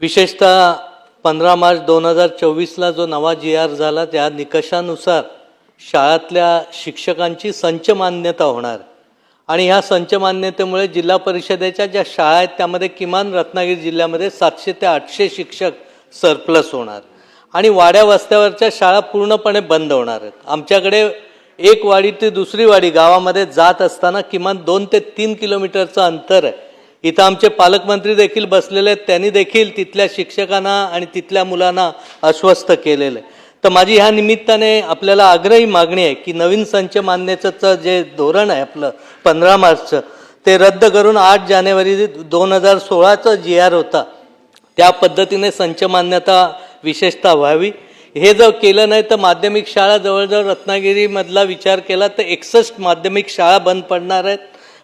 विशेषतः पंधरा मार्च दोन हजार चोवीसला जो नवा जी आर झाला त्या निकषानुसार शाळातल्या शिक्षकांची संच मान्यता होणार. आणि ह्या संच मान्यतेमुळे जिल्हा परिषदेच्या ज्या शाळा आहेत त्यामध्ये किमान रत्नागिरी जिल्ह्यामध्ये सातशे ते आठशे शिक्षक सरप्लस होणार. आणि वाड्या वस्त्यावरच्या शाळा पूर्णपणे बंद होणार आहेत. आमच्याकडे एक वाडी ते दुसरी वाडी गावामध्ये जात असताना किमान दोन ते तीन किलोमीटरचं अंतर आहे. इथं आमचे पालकमंत्री देखील बसलेले आहेत. त्यांनी देखील तिथल्या शिक्षकांना आणि तिथल्या मुलांना अस्वस्थ केलेलं आहे. तर माझी ह्या निमित्ताने आपल्याला आग्रही मागणी आहे की नवीन संच मान्यतेचं जे धोरण आहे आपलं पंधरा मार्चचं ते रद्द करून आठ जानेवारी दोन हजार सोळाचा जी आर होता त्या पद्धतीने संच मान्यता विशेषतः व्हावी. हे जर केलं नाही तर माध्यमिक शाळा जवळजवळ रत्नागिरीमधला विचार केला तर एकसष्ट माध्यमिक शाळा बंद पडणार आहेत.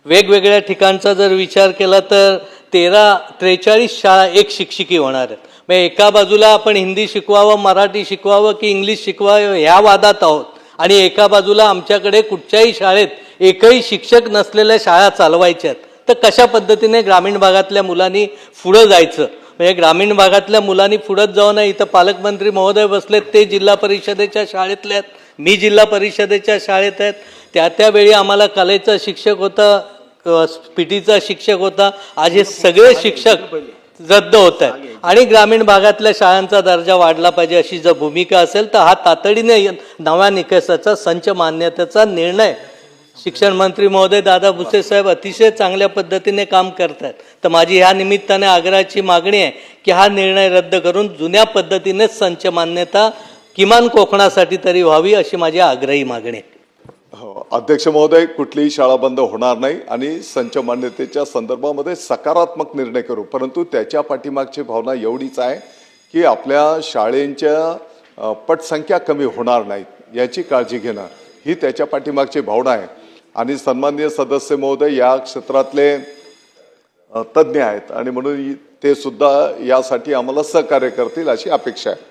वेगवेगळ्या ठिकाणचा जर विचार केला तर तेरा त्रेचाळीस शाळा एक शिक्षिकी होणार आहेत. म्हणजे एका बाजूला आपण हिंदी शिकवावं मराठी शिकवावं की इंग्लिश शिकवावं ह्या वादात आहोत. आणि एका बाजूला आमच्याकडे कुठच्याही शाळेत एकही शिक्षक नसलेल्या शाळा चालवायच्या आहेत. तर कशा पद्धतीने ग्रामीण भागातल्या मुलांनी पुढं जायचं? म्हणजे ग्रामीण भागातल्या मुलांनी पुढत जाऊ नये. इथं पालकमंत्री महोदय बसलेत ते जिल्हा परिषदेच्या शाळेतले आहेत. मी जिल्हा परिषदेच्या शाळेत आहेत. त्या त्यावेळी आम्हाला कलेचा शिक्षक होता पीटीचा शिक्षक होता. आज हे सगळे शिक्षक रद्द होत आहेत. आणि ग्रामीण भागातल्या शाळांचा दर्जा वाढला पाहिजे अशी जर भूमिका असेल तर हा तातडीने नव्या निकषाचा संच मान्यतेचा निर्णय शिक्षण मंत्री महोदय दादा भुसे साहेब अतिशय चांगल्या पद्धतीने काम करत आहेत तर माझी ह्या निमित्ताने आग्रहाची मागणी आहे की हा निर्णय रद्द करून जुन्या पद्धतीनेच संच मान्यता किमान कोकणासाठी तरी व्हावी अशी माझी आग्रही मागणी आहे. हो अध्यक्ष महोदय कुठलीही शाळा बंद होणार नाही आणि संच मान्यतेच्या संदर्भामध्ये सकारात्मक निर्णय करू. परंतु त्याच्या पाठीमागची भावना एवढीच आहे की आपल्या शाळेंच्या पटसंख्या कमी होणार नाहीत याची काळजी घेणं ही त्याच्या पाठीमागची भावना आहे. आणि सन्माननीय सदस्य महोदय या क्षेत्रातले तज्ज्ञ आहेत. आणि म्हणून ते सुद्धा यासाठी आम्हाला सहकार्य करतील अशी अपेक्षा आहे.